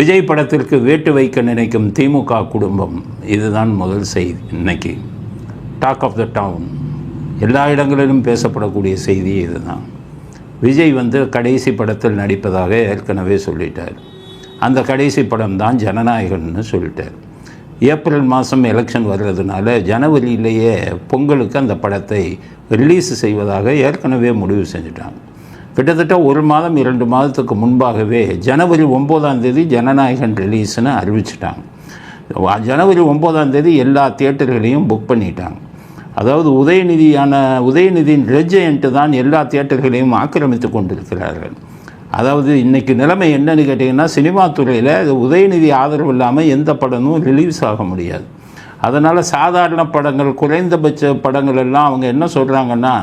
விஜய் படத்திற்கு வேட்டு வைக்க நினைக்கும் திமுக குடும்பம் இதுதான் முதல் செய்தி இன்னைக்கு. டாக் ஆஃப் த டவுன் எல்லா இடங்களிலும் பேசப்படக்கூடிய செய்தி இதுதான். விஜய் வந்து கடைசி படத்தில் நடிப்பதாக ஏற்கனவே சொல்லிட்டார். அந்த கடைசி படம் தான் ஜனநாயகன்னு சொல்லிட்டார். ஏப்ரல் மாதம் எலெக்ஷன் வர்றதுனால ஜனவரியிலேயே பொங்கலுக்கு அந்த படத்தை ரிலீஸ் செய்வதாக ஏற்கனவே முடிவு செஞ்சுட்டாங்க. கிட்டத்தட்ட ஒரு மாதம் இரண்டு மாதத்துக்கு முன்பாகவே ஜனவரி ஒம்போதாம் தேதி ஜனநாயகன் ரிலீஸ்னு அறிவிச்சிட்டாங்க. ஜனவரி ஒம்போதாம் தேதி எல்லா தியேட்டர்களையும் புக் பண்ணிட்டாங்க. அதாவது உதயநிதியான உதயநிதியின் ரெஜெயண்ட்டு தான் எல்லா தியேட்டர்களையும் ஆக்கிரமித்து கொண்டிருக்கிறார்கள். அதாவது இன்றைக்கு நிலைமை என்னன்னு கேட்டிங்கன்னா சினிமா துறையில் உதயநிதி ஆதரவு இல்லாமல் எந்த படமும் ரிலீஸ் ஆக முடியாது. அதனால் சாதாரண படங்கள் குறைந்தபட்ச படங்கள் எல்லாம் அவங்க என்ன சொல்கிறாங்கன்னா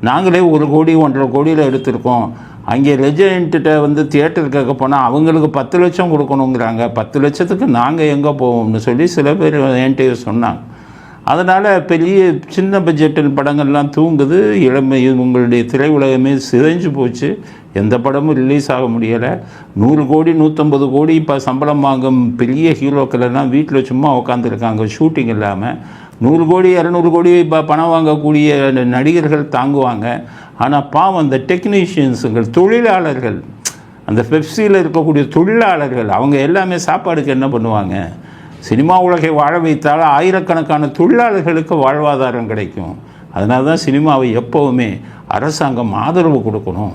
நாங்களே ஒரு கோடி ஒன்றரை கோடியில் எடுத்திருக்கோம். அங்கே ரெஜென்ட்ட வந்து தியேட்டர் கேட்க போனால் அவங்களுக்கு பத்து லட்சம் கொடுக்கணுங்கிறாங்க. பத்து லட்சத்துக்கு நாங்கள் எங்கே போவோம்னு சொல்லி சில பேர் என்கிட்ட சொன்னாங்க. அதனால் பெரிய சின்ன பட்ஜெட்டில் படங்கள்லாம் தூங்குது. இளமை உங்களுடைய திரையுலகமே சிதைஞ்சு போச்சு. எந்த படமும் ரிலீஸ் ஆக முடியலை. நூறு கோடி நூற்றம்பது கோடி இப்போ சம்பளம் வாங்கும் பெரிய ஹீரோக்கள் எல்லாம் வீட்டில் சும்மா உட்காந்துருக்காங்க ஷூட்டிங் இல்லாமல் நூறு கோடி இரநூறு கோடி இப்போ பணம் வாங்கக்கூடிய நடிகர்கள் தாங்குவாங்க. ஆனால் பாவம் அந்த டெக்னீஷியன்ஸுங்கள் தொழிலாளர்கள் அந்த பெப்சியில் இருக்கக்கூடிய தொழிலாளர்கள் அவங்க எல்லாமே சாப்பாடுக்கு என்ன பண்ணுவாங்க? சினிமா உலகை வாழ வைத்தால் ஆயிரக்கணக்கான தொழிலாளர்களுக்கு வாழ்வாதாரம் கிடைக்கும். அதனால தான் சினிமாவை எப்போவுமே அரசாங்கம் ஆதரவு கொடுக்கணும்.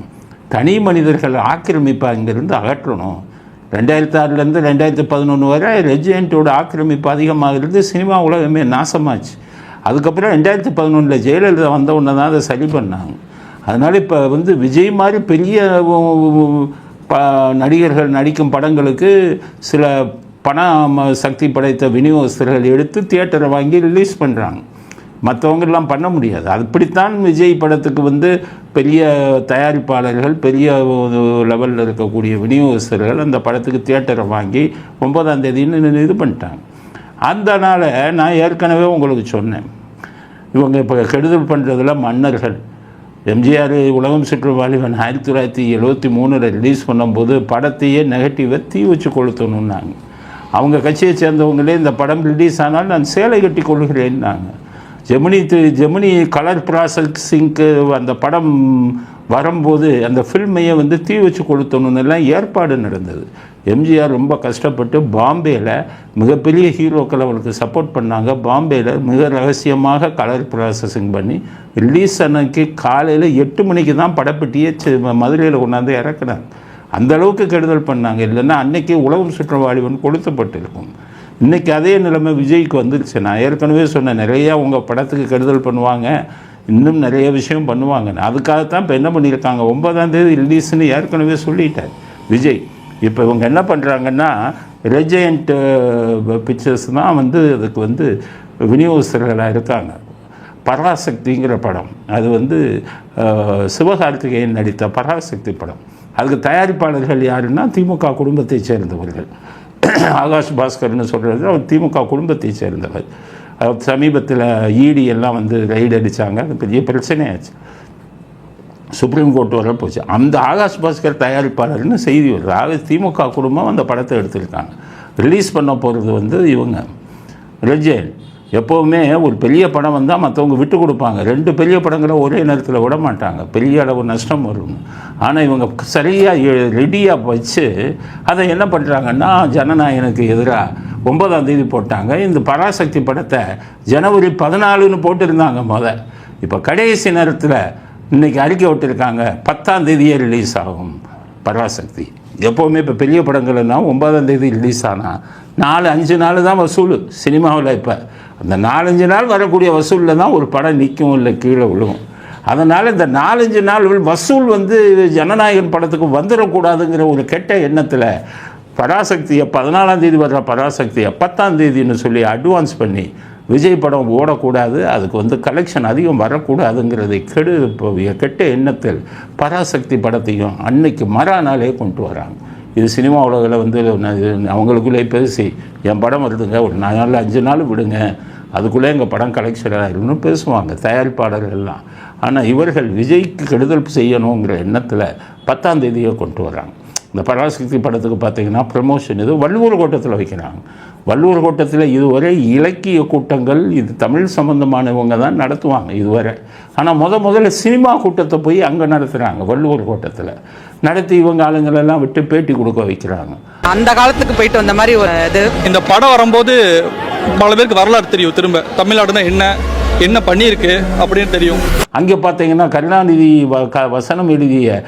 தனி மனிதர்கள் ஆக்கிரமிப்பாக இங்கிருந்து அகற்றணும். ரெண்டாயிரத்தி ஆறுலேருந்து ரெண்டாயிரத்தி பதினொன்று வரை ரெஜிமெண்ட்டோட ஆக்கிரமிப்பு அதிகமாக இருந்து சினிமா உலகமே நாசமாச்சு. அதுக்கப்புறம் ரெண்டாயிரத்தி பதினொன்றில் ஜெயலலிதா வந்த உடனே தான் அதை சரி பண்ணாங்க. அதனால் இப்போ வந்து விஜய் மாதிரி பெரிய ப நடிகர்கள் நடிக்கும் படங்களுக்கு சில பண ம- சக்தி படைத்த விநியோகஸ்தர்கள் எடுத்து தியேட்டரை வாங்கி ரிலீஸ் பண்ணுறாங்க மற்றவங்கெல்லாம் பண்ண முடியாது. அப்படித்தான் விஜய் படத்துக்கு வந்து பெரிய தயாரிப்பாளர்கள் பெரிய லெவலில் இருக்கக்கூடிய விநியோகஸ்தர்கள் அந்த படத்துக்கு தியேட்டரை வாங்கி ஒன்பதாம் தேதின்னு இது பண்ணிட்டாங்க. அதனால் நான் ஏற்கனவே உங்களுக்கு சொன்னேன். இவங்க இப்போ கெடுதல் பண்ணுறதுல மன்னர்கள். எம்ஜிஆர் உலகம் சுற்று வாலிபன் ஆயிரத்தி தொள்ளாயிரத்தி எழுபத்தி மூணில் ரிலீஸ் பண்ணும்போது படத்தையே நெகட்டிவை தீ வச்சு கொளுத்தணுன்னாங்க அவங்க கட்சியை சேர்ந்தவங்களே இந்த படம் ரிலீஸ் ஆனால் நான் சேலை கட்டி கொள்கிறேன்னாங்க. ஜெமினி ஜெமினி கலர் ப்ராசஸிங்க்கு அந்த படம் வரும்போது அந்த ஃபில்மையை வந்து தீ வச்சு கொளுத்தணுன்னு எல்லாம் ஏற்பாடு நடந்தது. எம்ஜிஆர் ரொம்ப கஷ்டப்பட்டு பாம்பேயில் மிகப்பெரிய ஹீரோக்கள் அவருக்கு சப்போர்ட் பண்ணாங்க. பாம்பேயில் மிக ரகசியமாக கலர் ப்ராசஸிங் பண்ணி ரிலீஸ் அன்னைக்கு காலையில் எட்டு மணிக்கு தான் படப்பெட்டியே மதுரையில் கொண்டாந்து இறக்குனாங்க. அந்த அளவுக்கு கெடுதல் பண்ணாங்க. இல்லைன்னா அன்னைக்கு உலகம் சுற்றவாளிவன் கொளுத்தப்பட்டிருக்கும். இன்றைக்கி அதே நிலைமை விஜய்க்கு வந்துருச்சு. நான் ஏற்கனவே சொன்னேன் நிறையா உங்கள் படத்துக்கு கெடுதல் பண்ணுவாங்க. இன்னும் நிறைய விஷயம் பண்ணுவாங்க. அதுக்காகத்தான் இப்போ என்ன பண்ணியிருக்காங்க? ஒன்பதாம் தேதி ரிலீஸ்னு ஏற்கனவே சொல்லிட்டார் விஜய். இப்போ இவங்க என்ன பண்ணுறாங்கன்னா ரெஜெயண்ட் பிக்சர்ஸ் தான் வந்து அதுக்கு வந்து விநியோகஸ்தர்களாக இருக்காங்க. பராசக்திங்கிற படம். அது வந்து சிவகார்த்திகேயன் நடித்த பராசக்தி படம். அதுக்கு தயாரிப்பாளர்கள் யாருன்னா திமுக குடும்பத்தைச் சேர்ந்தவர்கள். ஆகாஷ் பாஸ்கர்னு சொல்கிறது அவர் திமுக குடும்பத்தை சேர்ந்தவர். அவர் சமீபத்தில் ஈடி எல்லாம் வந்து ரைடு அடித்தாங்க அது பெரிய பிரச்சனையாச்சு சுப்ரீம் கோர்ட் வரை போச்சு. அந்த ஆகாஷ் பாஸ்கர் தயாரிப்பாளர்னு செய்தி வருது. ஆக திமுக குடும்பம் அந்த படத்தை எடுத்திருக்காங்க. ரிலீஸ் பண்ண போகிறது வந்து இவங்க ரஜேன் எப்போவுமே ஒரு பெரிய படம் வந்தால் மற்றவங்க விட்டு கொடுப்பாங்க. ரெண்டு பெரிய படங்களை ஒரே நேரத்தில் விட மாட்டாங்க. பெரிய அளவு நஷ்டம் வரும். ஆனால் இவங்க சரியாக ரெடியாக வச்சு அதை என்ன பண்ணுறாங்கன்னா ஜனநாயகனுக்கு எதிராக ஒன்பதாம் தேதி போட்டாங்க. இந்த பராசக்தி படத்தை ஜனவரி பதினாலுன்னு போட்டிருந்தாங்க முத. இப்போ கடைசி நேரத்தில் இன்னைக்கு அறிக்கை விட்டுருக்காங்க. பத்தாம் தேதியே ரிலீஸ் ஆகும் பராசக்தி. எப்போவுமே இப்போ பெரிய படங்கள்னா ஒன்பதாம் தேதி ரிலீஸ் ஆனால் நாலு அஞ்சு நாள் தான் வசூல் சினிமாவில் இப்போ. அந்த நாலஞ்சு நாள் வரக்கூடிய வசூலில் தான் ஒரு படம் நிற்கும் இல்லை கீழே விழுகும் அதனால் இந்த நாலஞ்சு நாள் வசூல் வந்து ஜனநாயகன் படத்துக்கு வந்துடக்கூடாதுங்கிற ஒரு கெட்ட எண்ணத்தில் பராசக்தியை பதினாலாம் தேதி வர்ற பராசக்தியை பத்தாம் தேதின்னு சொல்லி அட்வான்ஸ் பண்ணி விஜய் படம் ஓடக்கூடாது அதுக்கு வந்து கலெக்ஷன் அதிகம் வரக்கூடாதுங்கிறதை கெடு கெட்ட எண்ணத்தில் பராசக்தி படத்தையும் அன்னைக்கு மறாநாளே கொண்டு வராங்க. இது சினிமா உலகில் வந்து நான் அவங்களுக்குள்ளே பேசி என் படம் வருதுங்க ஒரு நாலு அஞ்சு நாள் விடுங்க. அதுக்குள்ளே எங்கள் படம் கலெக்ஷன் ஆயிரும்னு பேசுவாங்க தயாரிப்பாளர்கள் எல்லாம். ஆனால் இவர்கள் விஜய்க்கு கெடுதல் செய்யணுங்கிற எண்ணத்தில் பத்தாம் தேதியை கொண்டு வராங்க. இந்த பராசக்தி படத்துக்கு பார்த்தீங்கன்னா ப்ரமோஷன் இது வள்ளுவர் கோட்டத்தில் வைக்கிறாங்க. வள்ளுவர் கோட்டத்தில் இதுவரை இலக்கிய கூட்டங்கள் இது தமிழ் சம்பந்தமானவங்க தான் நடத்துவாங்க இதுவரை. ஆனால் முத முதல்ல சினிமா கூட்டத்தை போய் அங்கே நடத்துகிறாங்க வள்ளுவர் கோட்டத்தில். நடத்தி இவங்க ஆளுங்களெல்லாம் விட்டு பேட்டி கொடுக்க வைக்கிறாங்க. அந்த காலத்துக்கு போயிட்டு வந்த மாதிரி ஒரு இது. இந்த படம் வரும்போது பல பேருக்கு வரலாறு தெரியும் திரும்ப. தமிழ்நாடுனா என்ன என்ன பண்ணியிருக்கு அப்படின்னு தெரியும். அங்கே பார்த்தீங்கன்னா கருணாநிதி வ- க வசனம் எழுதிய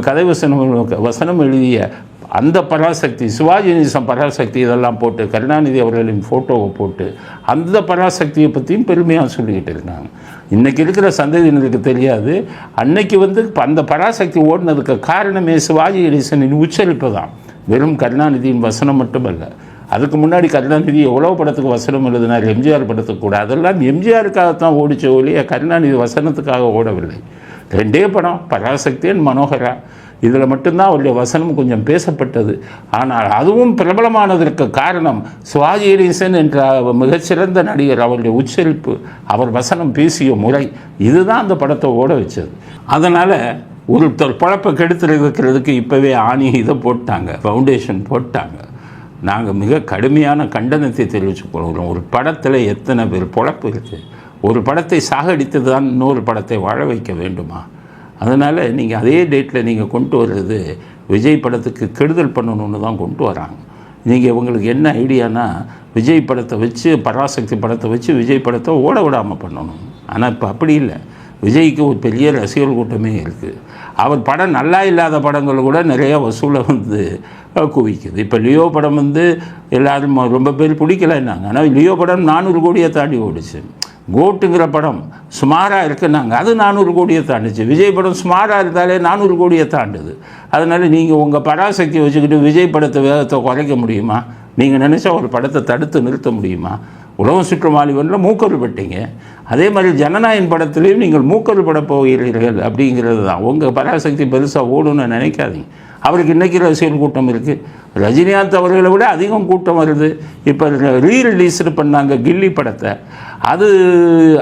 கதை வசனம் வசனம் எழுதிய அந்த பராசக்தி சிவாஜி நேசம் பராசக்தி இதெல்லாம் போட்டு கருணாநிதி அவர்களின் ஃபோட்டோவை போட்டு அந்த பராசக்தியை பற்றியும் பெருமையாக சொல்லிக்கிட்டு இருக்காங்க. இன்றைக்கி இருக்கிற சந்ததியினருக்கு தெரியாது. அன்னைக்கு வந்து அந்த பராசக்தி ஓடினதுக்கு காரணமே சிவாஜி கணேசனின் உச்சரிப்பு தான். வெறும் கருணாநிதியின் வசனம் மட்டுமல்ல. அதுக்கு முன்னாடி கருணாநிதி எவ்வளோ படத்துக்கு வசனம் எழுதினார் எம்ஜிஆர் படத்துக்கு கூட. அதெல்லாம் எம்ஜிஆருக்காகத்தான் ஓடிச்ச ஒழிய கருணாநிதி வசனத்துக்காக ஓடவில்லை. ரெண்டே படம் பராசக்தி and மனோகரா. இதில் மட்டும்தான் அவருடைய வசனம் கொஞ்சம் பேசப்பட்டது. ஆனால் அதுவும் பிரபலமானதற்கு காரணம் சிவாஜி ரீசன் என்ற மிகச்சிறந்த நடிகர் அவருடைய உச்சரிப்பு அவர் வசனம் பேசிய முறை இதுதான் அந்த படத்தை ஓட வச்சது. அதனால் ஒருத்தர் தொ- கெடுத்துருக்கிறதுக்கு இப்போவே ஆணி இதை போட்டாங்க ஃபவுண்டேஷன் போட்டாங்க. நாங்கள் மிக கடுமையான கண்டனத்தை தெரிவித்துக் கொள்கிறோம். ஒரு படத்தில் எத்தனை பேர் பொழப்பு இருக்குது ஒரு படத்தை சாகடித்து தான் இன்னொரு படத்தை வாழ வைக்க வேண்டுமா? அதனால் நீங்கள் அதே டேட்டில் நீங்கள் கொண்டு வர்றது விஜய் படத்துக்கு கெடுதல் பண்ணணும்னு தான் கொண்டு வராங்க. நீங்கள் உங்களுக்கு என்ன ஐடியானா விஜய் படத்தை வச்சு பராசக்தி படத்தை வச்சு விஜய் படத்தை ஓட விடாமல் பண்ணணும். ஆனால் இப்போ அப்படி இல்லை. விஜய்க்கு ஒரு பெரிய ரசிகர் கூட்டமே இருக்குது அவர் படம் நல்லா இல்லாத படங்கள் கூட நிறைய வசூலை வந்து குவிக்குது. இப்போ லியோ படம் வந்து எல்லோரும் ரொம்ப பேர் பிடிக்கலன்னாங்க. ஆனால் லியோ படம் நானூறு கோடியை தாண்டி ஓடிச்சு. கோட்டுங்கிற படம் சுமாராக இருக்குன்னாங்க. அது நானூறு கோடியை தாண்டுச்சு. விஜய் படம் சுமாராக இருந்தாலே நானூறு கோடியை தாண்டுது. அதனால் நீங்கள் உங்கள் பராசக்தியை வச்சுக்கிட்டு விஜய் படத்தை வேகத்தை குறைக்க முடியுமா? நீங்கள் நினச்சா ஒரு படத்தை தடுத்து நிறுத்த முடியுமா? உலகம் சுற்று வாலிபனில் மூக்கருப்பட்டீங்க அதே மாதிரி ஜனநாயகன் படத்துலேயும் நீங்கள் மூக்கருப்பட போகிறீர்கள் அப்படிங்கிறது தான். உங்கள் பராசக்தி பெருசாக ஓடுன்னு நினைக்காதீங்க. அவருக்கு இன்றைக்கி ரசிகர் கூட்டம் இருக்குது ரஜினிகாந்த் அவர்களை விட அதிகம் கூட்டம் வருது. இப்போ ரீரிலீஸ்டு பண்ணாங்க கில்லி படத்தை. அது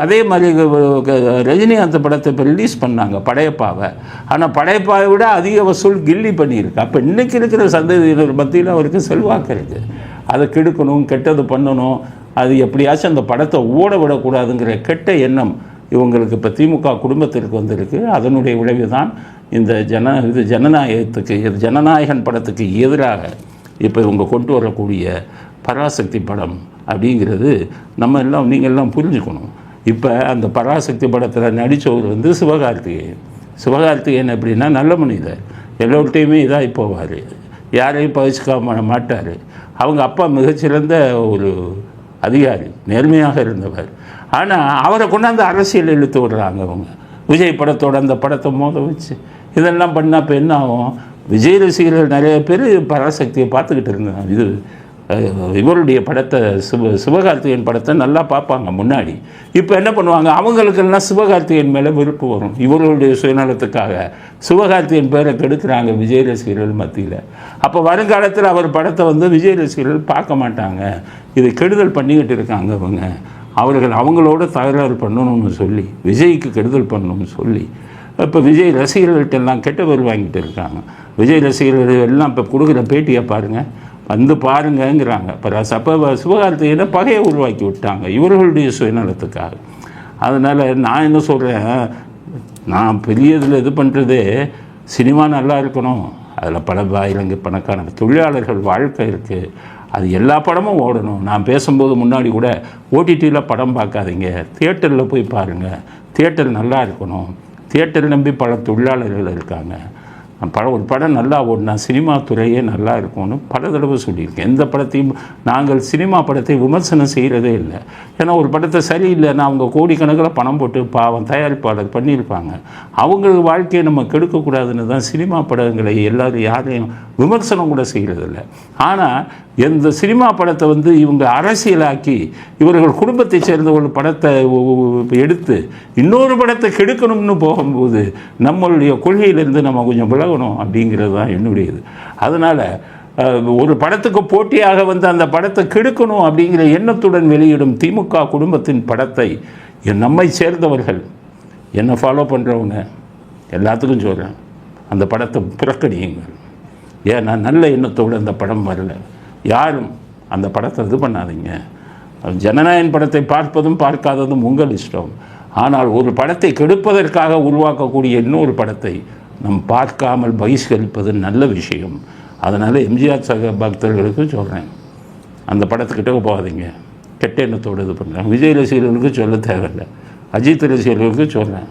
அதே மாதிரி க- ரஜினிகாந்த் படத்தை இப்போ ரிலீஸ் பண்ணாங்க படையப்பாவை. ஆனால் படையப்பாவை விட அதிக வசூல் கில்லி பண்ணியிருக்கு. அப்போ இன்றைக்கி இருக்கிற சந்ததியினர் மத்தியில் அவருக்கு செல்வாக்கு இருக்குது அதை கெடுக்கணும் கெட்டது பண்ணணும். அது எப்படியாச்சும் அந்த படத்தை ஓட விடக்கூடாதுங்கிற கெட்ட எண்ணம் இவங்களுக்கு இப்போ திமுக குடும்பத்திற்கு வந்திருக்கு. அதனுடைய விளைவு தான் இந்த ஜன இது ஜனநாயகத்துக்கு இது ஜனநாயகன் படத்துக்கு எதிராக இப்போ இவங்க கொண்டு வரக்கூடிய பராசக்தி படம் அப்படிங்கிறது நம்ம எல்லாம் நீங்கள் எல்லாம் புரிஞ்சுக்கணும். இப்போ அந்த பராசக்தி படத்தில் நடித்தவர் வந்து சிவகார்த்திகேயன். சிவகார்த்திகேயன் எப்படின்னா நல்ல மனிதர். எல்லோர்ட்டையுமே இதாகி போவார். யாரையும் பகிச்சுக்காம மாட்டார். அவங்க அப்பா மிகச்சிறந்த ஒரு அதிகாரி நேர்மையாக இருந்தவர். ஆனால் அவரை கொண்டாந்து அரசியல் இழுத்து விடுறாங்க அவங்க. விஜய் படத்தோட அந்த படத்தை மோத வச்சு இதெல்லாம் பண்ணால் இப்போ என்ன ஆகும்? விஜய் ரசிகர்கள் நிறைய பேர் பராசக்தியை பார்த்துக்கிட்டு இருந்தாங்க. இது இவருடைய படத்தை சிவ சிவகார்த்திகேயன் படத்தை நல்லா பார்ப்பாங்க முன்னாடி. இப்போ என்ன பண்ணுவாங்க? அவங்களுக்கெல்லாம் சிவகார்த்திகேயன் மேலே விருப்பு வரும். இவர்களுடைய சுயநலத்துக்காக சிவகார்த்திகேயன் பேரை கெடுக்கிறாங்க விஜய் ரசிகர்கள் மத்தியில். அப்போ வருங்காலத்தில் அவர் படத்தை வந்து விஜய் ரசிகர்கள் பார்க்க மாட்டாங்க. இது கெடுதல் பண்ணிக்கிட்டு இருக்காங்க அவங்க அவர்கள் அவங்களோட தகராறு பண்ணணும்னு சொல்லி விஜய்க்கு கெடுதல் பண்ணணும்னு சொல்லி இப்போ விஜய் ரசிகர்கள்ட்ட எல்லாம் கெட்ட பேர் வாங்கிட்டு இருக்காங்க. விஜய் ரசிகர்கள் எல்லாம் இப்போ கொடுக்குற பேட்டியை பாருங்கள் வந்து பாருங்கங்கிறாங்க. இப்போ அப்போ சிவகார்த்திகேயனை பகையை உருவாக்கி விட்டாங்க. இவர்களுடைய சுயநலத்துக்காக. அதனால் நான் என்ன சொல்கிறேன் நான் பெரிய இதில் இது பண்ணுறது சினிமா நல்லா இருக்கணும். அதில் பல இலங்கை பணக்கான தொழிலாளர்கள் வாழ்க்கை இருக்குது அது எல்லா படமும் ஓடணும். நான் பேசும்போது முன்னாடி கூட ஓடிடியில் படம் பார்க்காதீங்க. தியேட்டரில் போய் பாருங்கள் தியேட்டர் நல்லா இருக்கணும். தியேட்டரை நம்பி பல தொழிலாளர்கள் இருக்காங்க. பல ஒரு படம் நல்லா ஓடினா சினிமா துறையே நல்லா இருக்கும்னு பல தடவை சொல்லியிருக்கேன். எந்த படத்தையும் நாங்கள் சினிமா படத்தை விமர்சனம் செய்கிறதே இல்லை. ஏன்னா ஒரு படத்தை சரியில்லைன்னா அவங்க கோடிக்கணக்கில் பணம் போட்டு பாவம் தயாரிப்பாளர் பண்ணியிருப்பாங்க. அவங்களுக்கு வாழ்க்கையை நம்ம கெடுக்கக்கூடாதுன்னு தான் சினிமா படங்களை எல்லோரும் யாரையும் விமர்சனம் கூட செய்கிறதில்ல ஆனால் எந்த சினிமா படத்தை வந்து இவங்க அரசியலாக்கி இவர்கள் குடும்பத்தை சேர்ந்த ஒரு படத்தை எடுத்து இன்னொரு படத்தை கெடுக்கணும்னு போகும்போது நம்மளுடைய கொள்கையிலேருந்து நம்ம கொஞ்சம் விலகணும் அப்படிங்கிறது தான் என்னுடையது. அதனால் ஒரு படத்துக்கு போட்டியாக வந்து அந்த படத்தை கெடுக்கணும் அப்படிங்கிற எண்ணத்துடன் வெளியிடும் திமுக குடும்பத்தின் படத்தை என் நம்மை சேர்ந்தவர்கள் என்னை ஃபாலோ பண்ணுறவங்க எல்லாத்துக்கும் சொல்கிறேன் அந்த படத்தை புறக்கணியுங்கள். ஏன்னா நல்ல எண்ணத்தோடு அந்த படம் வரலை. யாரும் அந்த படத்தை இது பண்ணாதீங்க. ஜனநாயகன் படத்தை பார்ப்பதும் பார்க்காததும் உங்கள் இஷ்டம். ஆனால் ஒரு படத்தை கெடுப்பதற்காக உருவாக்கக்கூடிய இன்னொரு படத்தை நம் பார்க்காமல் பகிஷ்கரிப்பது நல்ல விஷயம். அதனால் எம்ஜிஆர் சக பக்தர்களுக்கு சொல்கிறேன் அந்த படத்துக்கிட்ட போகாதீங்க. கெட்ட எண்ணத்தோடு இது பண்ணுறாங்க விஜய் ரசிகர்களுக்கு சொல்ல தேவையில்லை. அஜித் ரசிகர்களுக்கு சொல்கிறேன்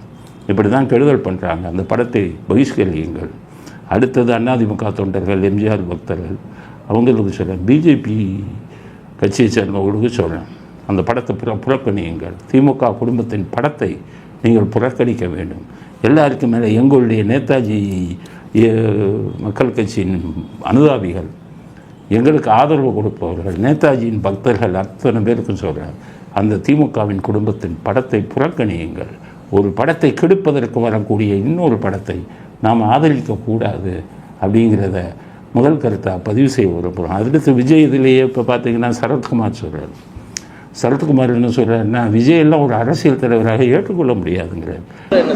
இப்படி தான் கெடுதல் பண்ணுறாங்க அந்த படத்தை பகிஷ்கரியுங்கள். அடுத்தது அதிமுக தொண்டர்கள் எம்ஜிஆர் பக்தர்கள். அவங்களுக்கு சொல்கிறேன் பிஜேபி கட்சியை சேர்ந்தவங்களுக்கு சொல்கிறேன் அந்த படத்தை புற புறக்கணியுங்கள். திமுக குடும்பத்தின் படத்தை நீங்கள் புறக்கணிக்க வேண்டும். எல்லாருக்கும் மேலே எங்களுடைய நேதாஜி மக்கள் கட்சியின் அனுதாபிகள் எங்களுக்கு ஆதரவு கொடுப்பவர்கள் நேதாஜியின் பக்தர்கள் அத்தனை பேருக்கும் சொல்கிறேன் அந்த திமுகவின் குடும்பத்தின் படத்தை புறக்கணியுங்கள். ஒரு படத்தை கெடுப்பதற்கு வரக்கூடிய இன்னொரு படத்தை நாம் ஆதரிக்கக்கூடாது அப்படிங்கிறத முதல் கருத்தாக பதிவு செய்ய விரும்புகிறோம் அடுத்து விஜய் இதிலேயே இப்போ பார்த்தீங்கன்னா சரத்குமார் சொல்கிறார் சரத்குமார் என்ன சொல்கிறாருன்னா விஜய் எல்லாம் ஒரு அரசியல் தலைவராக ஏற்றுக்கொள்ள முடியாதுங்கிறார்.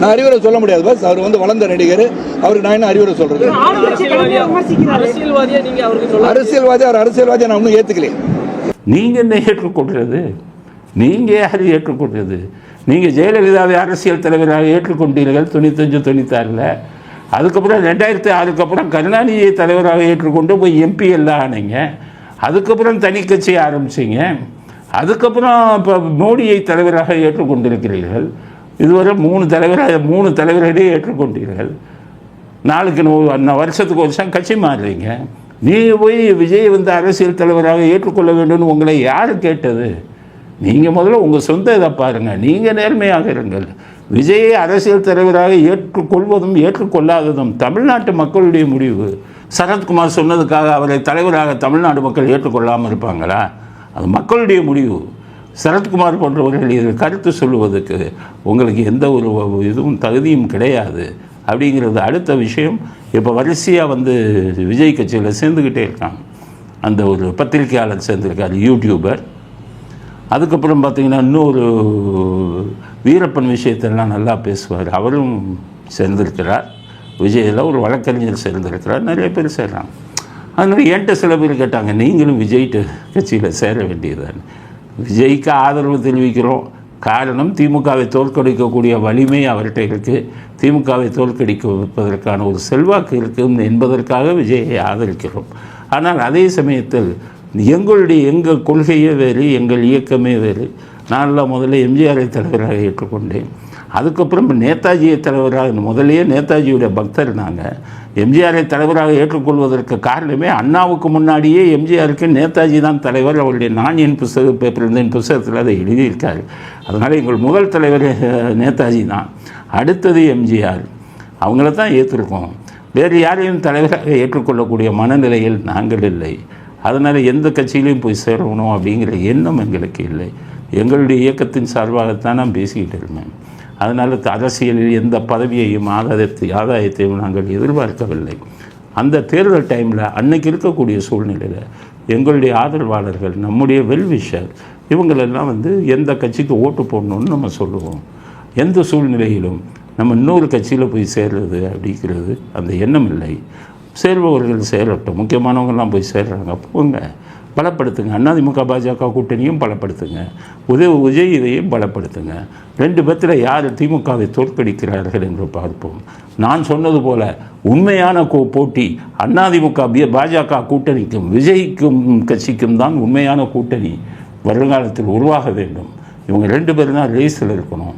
நான் அறிவுரை சொல்ல முடியாது பஸ். அவர் வந்து வளர்ந்த நடிகர். அவருக்கு நான் என்ன அறிவுரை சொல்றது? அரசியல்வாதியா? நீங்க அவருக்கு சொல்ல? அரசியல்வாதி அவர் அரசியல்வாதியை? நான் இன்னும் ஏத்துக்கலையே நீங்கள் என்ன ஏற்றுக்கொள்கிறது நீங்கள் யார் ஏற்றுக்கொள்கிறது நீங்கள் ஜெயலலிதாவை அரசியல் தலைவராக ஏற்றுக்கொண்டீர்கள் தொண்ணூத்தஞ்சு தொண்ணூத்தாறில். அதுக்கப்புறம் ரெண்டாயிரத்தி ஆறுக்கு அப்புறம் கருணாநிதியை தலைவராக ஏற்றுக்கொண்டு போய் எம்பி எல்லாம் ஆனீங்க. அதுக்கப்புறம் தனி கட்சி ஆரம்பிச்சிங்க. அதுக்கப்புறம் இப்போ மோடியை தலைவராக ஏற்றுக்கொண்டிருக்கிறீர்கள். இதுவரை மூணு தலைவராக மூணு தலைவர்களே ஏற்றுக்கொண்டீர்கள். நாளுக்கு நூ- வருஷத்துக்கு வருஷம் கட்சி மாறுறீங்க. நீ போய் விஜய் வந்து அரசியல் தலைவராக ஏற்றுக்கொள்ள வேண்டும்னு உங்களை யார் கேட்டது? நீங்கள் முதல்ல உங்கள் சொந்த இதை பாருங்கள் நீங்கள் நேர்மையாக இருங்கள். விஜயை அரசியல் தலைவராக ஏற்றுக்கொள்வதும் ஏற்றுக்கொள்ளாததும் தமிழ்நாட்டு மக்களுடைய முடிவு. சரத்குமார் சொன்னதுக்காக அவரை தலைவராக தமிழ்நாடு மக்கள் ஏற்றுக்கொள்ளாமல் இருப்பாங்களா? அது மக்களுடைய முடிவு. சரத்குமார் போன்றவர்கள் இதில் கருத்து சொல்லுவதற்கு உங்களுக்கு எந்த ஒரு இதுவும் தகுதியும் கிடையாது. அப்படிங்கிறது அடுத்த விஷயம். இப்போ வரிசையாக வந்து விஜய் கட்சியில் சேர்ந்துக்கிட்டே இருக்காங்க அந்த ஒரு பத்திரிகையாளர் சேர்ந்துருக்கார் யூடியூபர் அதுக்கப்புறம் பார்த்தீங்கன்னா இன்னொரு வீரப்பன் விஷயத்தெல்லாம் நல்லா பேசுவார். அவரும் சேர்ந்திருக்கிறார். விஜயில் ஒரு வழக்கறிஞர் சேர்ந்திருக்கிறார். நிறைய பேர் சேர்றாங்க. அதனால் என்கிட்ட சில பேர் கேட்டாங்க நீங்களும் விஜய்ட்டு கட்சியில் சேர வேண்டியதுதான்? விஜய்க்கு ஆதரவு தெரிவிக்கிறோம். காரணம் திமுகவை தோற்கடிக்கக்கூடிய வலிமை அவர்கிட்ட இருக்குது திமுகவை தோற்கடிக்க வைப்பதற்கான ஒரு செல்வாக்கு இருக்கும் என்பதற்காக விஜயை ஆதரிக்கிறோம். ஆனால் அதே சமயத்தில் எங்களுடைய எங்கள் கொள்கையே வேறு எங்கள் இயக்கமே வேறு. நான்லாம் முதல்ல எம்ஜிஆரை தலைவராக ஏற்றுக்கொண்டேன். அதுக்கப்புறம் நேதாஜியை தலைவராக முதலே நேதாஜியுடைய பக்தர் நாங்கள் எம்ஜிஆரை தலைவராக ஏற்றுக்கொள்வதற்கு காரணமே அண்ணாவுக்கு முன்னாடியே எம்ஜிஆருக்கு நேதாஜி தான் தலைவர். அவருடைய நான் என் புஸ்தக பேப்பர் என் புஸ்தகத்தில் அதை எழுதியிருக்கார். அதனால் எங்கள் முதல் தலைவர் நேதாஜி தான். அடுத்தது எம்ஜிஆர். அவங்கள தான் ஏற்றிருக்கோம் வேறு யாரையும் தலைவராக ஏற்றுக்கொள்ளக்கூடிய மனநிலையில் நாங்கள் இல்லை. அதனால் எந்த கட்சியிலையும் போய் சேரணும் அப்படிங்கிற எண்ணம் எங்களுக்கு இல்லை. எங்களுடைய இயக்கத்தின் சார்பாகத்தான் நான் பேசிக்கிட்டு இருந்தேன். அதனால் அரசியலில் எந்த பதவியையும் ஆதாயத்தை ஆதாயத்தையும் நாங்கள் எதிர்பார்க்கவில்லை. அந்த தேர்தல் டைமில் அன்னைக்கு இருக்கக்கூடிய சூழ்நிலையில் எங்களுடைய ஆதரவாளர்கள் நம்முடைய வெல்விஷர் இவங்களெல்லாம் வந்து எந்த கட்சிக்கு ஓட்டு போடணும்னு நம்ம சொல்லுவோம். எந்த சூழ்நிலையிலும் நம்ம இன்னொரு கட்சியில் போய் சேர்றது அப்படிங்கிறது அந்த எண்ணம் இல்லை. சேர்பவர்கள் சேரட்டும். முக்கியமானவங்கெல்லாம் போய் சேர்றாங்க. போங்க. பலப்படுத்துங்க. அதிமுக பாஜக கூட்டணியும் பலப்படுத்துங்க. உதவி விஜய் இதையும் பலப்படுத்துங்க. ரெண்டு பேர்த்தில் யார் திமுகவை தோற்கடிக்கிறார்கள் என்று பார்ப்போம். நான் சொன்னது போல உண்மையான கோ போட்டி அதிமுக பாஜக கூட்டணிக்கும் விஜய்க்கும் கட்சிக்கும் தான் உண்மையான கூட்டணி வருங்காலத்தில் உருவாக வேண்டும். இவங்க ரெண்டு பேரும் தான் ரேஸில் இருக்கணும்.